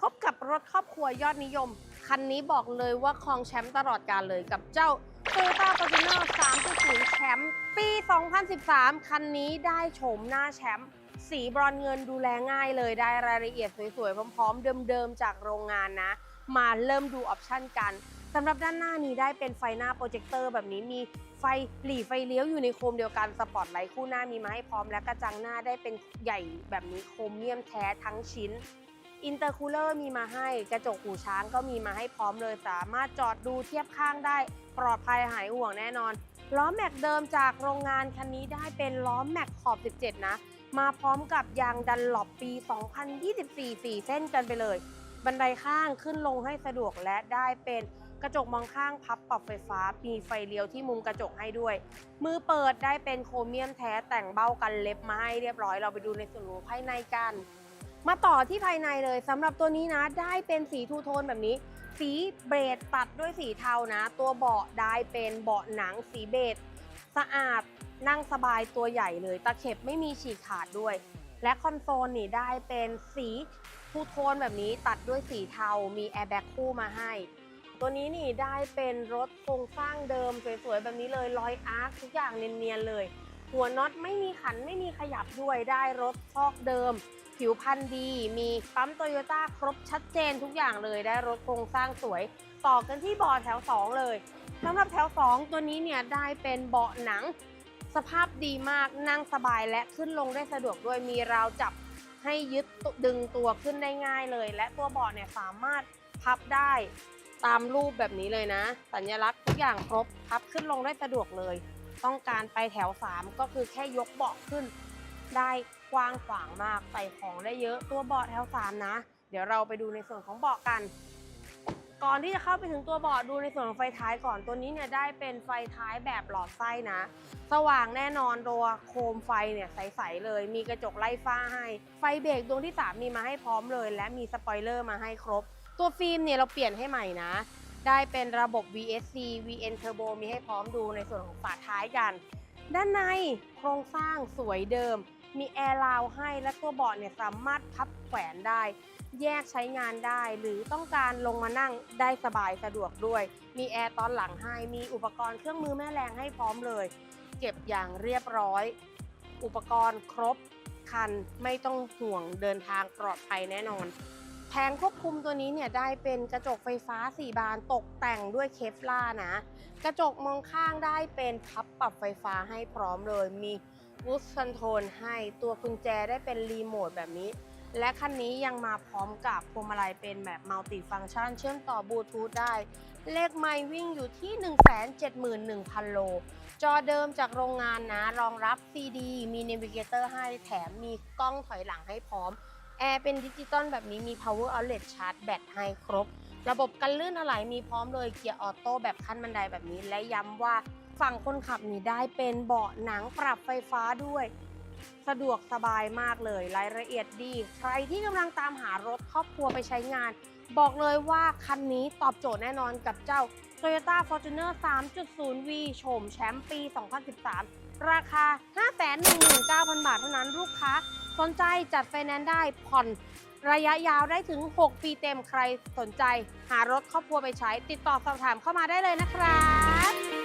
พบกับรถครอบครัวยอดนิยม คันนี้บอกเลยว่าครองแชมป์ตลอดกาลเลยกับเจ้า Toyota Fortuner 3.0 แชมป์ปี 2013 คันนี้ได้โฉมหน้าแชมป์สีบรอนเงินดูแลง่ายเลยได้รายละเอียดสวยๆ พร้อมๆ เดิมๆ จากโรงงานนะ มาเริ่มดูออปชั่นกันสำหรับด้านหน้านี้ได้เป็นไฟหน้าโปรเจคเตอร์แบบนี้มีไฟหลีไฟเลี้ยวอยู่ในโคมเดียวกันสปอตไลท์คู่หน้ามีมาให้พร้อมและกระจังหน้าได้เป็นใหญ่แบบนี้โครเมียมแท้ทั้งชิ้น อินเตอร์คูลเลอร์มีมาให้กระจกหูช้างก็มีมาให้พร้อมเลย สามารถจอดดูเทียบข้างได้ ปลอดภัยหายห่วงแน่นอน ล้อแม็กเดิมจากโรงงานคันนี้ได้เป็นล้อแม็กขอบ 17 นะ มาพร้อมกับยางดันหลบปี 2024 4 เส้นกันไปเลย บันไดข้างขึ้นลงให้สะดวกและได้เป็นกระจกมองข้างพับปรับไฟฟ้า มีไฟเลี้ยวที่มุมกระจกให้ด้วย มือเปิดได้เป็นโครเมียมแท้แต่งเบ้ากันเล็บมาให้เรียบร้อย เราไปดูในส่วนขอภายในกัน มาต่อที่ภายในเลยสำหรับตัวนี้นะ ได้เป็นสีทูโทนแบบนี้ สีเบจตัดด้วยสีเทานะ ตัวเบาะได้เป็นเบาะหนังสีเบจสะอาดนั่งสบายตัวใหญ่เลยตะเข็บไม่มีฉีกขาดด้วย และคอนโซลนี่ได้เป็นสีทูโทนแบบนี้ตัดด้วยสีเทา มีแอร์แบ็กคู่มาให้ ตัวนี้นี่ได้เป็นรถโครงสร้างเดิมสวยๆแบบนี้เลยรอยอาร์คทุกอย่างเนียนๆเลย หัวน็อตไม่มีขันไม่มีขยับด้วยได้รถฟอกเดิม ผิวพันธุ์ดี มีปั๊มโตโยต้าครบชัดเจนทุกอย่างเลย ได้รถโครงสร้างสวย ต่อกันที่เบาะแถว 2 เลยสำหรับแถว 2 ตัวนี้เนี่ยได้เป็นเบาะหนัง สภาพดีมากนั่งสบายและขึ้นลงได้สะดวกด้วยมีราวจับให้ยึดดึงตัวขึ้นได้ง่ายเลย และตัวเบาะเนี่ยสามารถพับได้ตามรูปแบบนี้เลยนะ สัญลักษณ์ทุกอย่างครบพับขึ้นลงได้สะดวกเลย ต้องการไปแถว 3 ก็คือแค่ยกเบาะขึ้น ได้กว้างขวางมากใส่ของได้เยอะตัวเบาะแถว3นะ เดี๋ยวเราไปดูในส่วนของเบาะกัน ก่อนที่จะเข้าไปถึงตัวเบาะดูในส่วนของไฟท้ายก่อนตัวนี้เนี่ยได้เป็นไฟท้ายแบบหลอดไส้นะ สว่างแน่นอนตัวโคมไฟเนี่ยใสๆเลย มีกระจกไล่ฟ้าให้ ไฟเบรกดวงที่ 3 มีมาให้พร้อมเลย และมีสปอยเลอร์มาให้ครบ ตัวฟิล์มเนี่ยเราเปลี่ยนให้ใหม่นะได้เป็นระบบ VSC VN Turbo มีให้พร้อมดูในส่วนของฝาท้ายกัน ด้านในโครงสร้างสวยเดิม มีแอร์ราวให้และตัวเบาะเนี่ยสามารถพับแขวนได้ แยกใช้งานได้ หรือต้องการลงมานั่งได้สบายสะดวกด้วย มีแอร์ตอนหลังให้ มีอุปกรณ์เครื่องมือแม่แรงให้พร้อมเลย เก็บอย่างเรียบร้อย อุปกรณ์ครบคันไม่ต้องห่วงเดินทางปลอดภัยแน่นอนแผงควบคุมตัวนี้เนี่ยได้เป็นกระจกไฟฟ้า 4 บานตกแต่งด้วยเคฟล่านะ กระจกมองข้างได้เป็นพับปรับไฟฟ้าให้พร้อมเลยมี วูดคอนโทรลให้ตัวกุญแจได้เป็นรีโมทแบบนี้ และคันนี้ยังมาพร้อมกับพวงมาลัยเป็นแบบมัลติฟัง c t ชัน เชื่อมต่อบลูทูธได้ เลขไมล์วิ่งอยู่ที่ 171,000 โล จอเดิมจากโรงงานนะ รองรับ CD มี Navigator ให้แถมมีกล้องถอยหลังให้พร้อม แอร์เป็นดิจิตอลแบบนี้มี power outlet ชาร์จแบตให้ครบ ระบบกันลื่นอะไหล่มีพร้อมเลยเกียร์ออโต้แบบขั้นบันไดแบบนี้และย้ำว่า ฝั่งคนขับนี่ได้เป็นเบาะหนังปรับไฟฟ้าด้วย สะดวกสบายมากเลย รายละเอียดดี ใครที่กำลังตามหารถครอบครัวไปใช้งาน บอกเลยว่าคันนี้ตอบโจทย์แน่นอนกับเจ้า Toyota Fortuner 3.0V โฉมแชมป์ปี 2013 ราคา 519,000 บาทเท่านั้นลูกค้า สนใจจัดไฟแนนซ์ได้ผ่อนระยะยาวได้ถึง 6 ปีเต็มใครสนใจ หารถครอบครัวไปใช้ ติดต่อสอบถามเข้ามาได้เลยนะครับ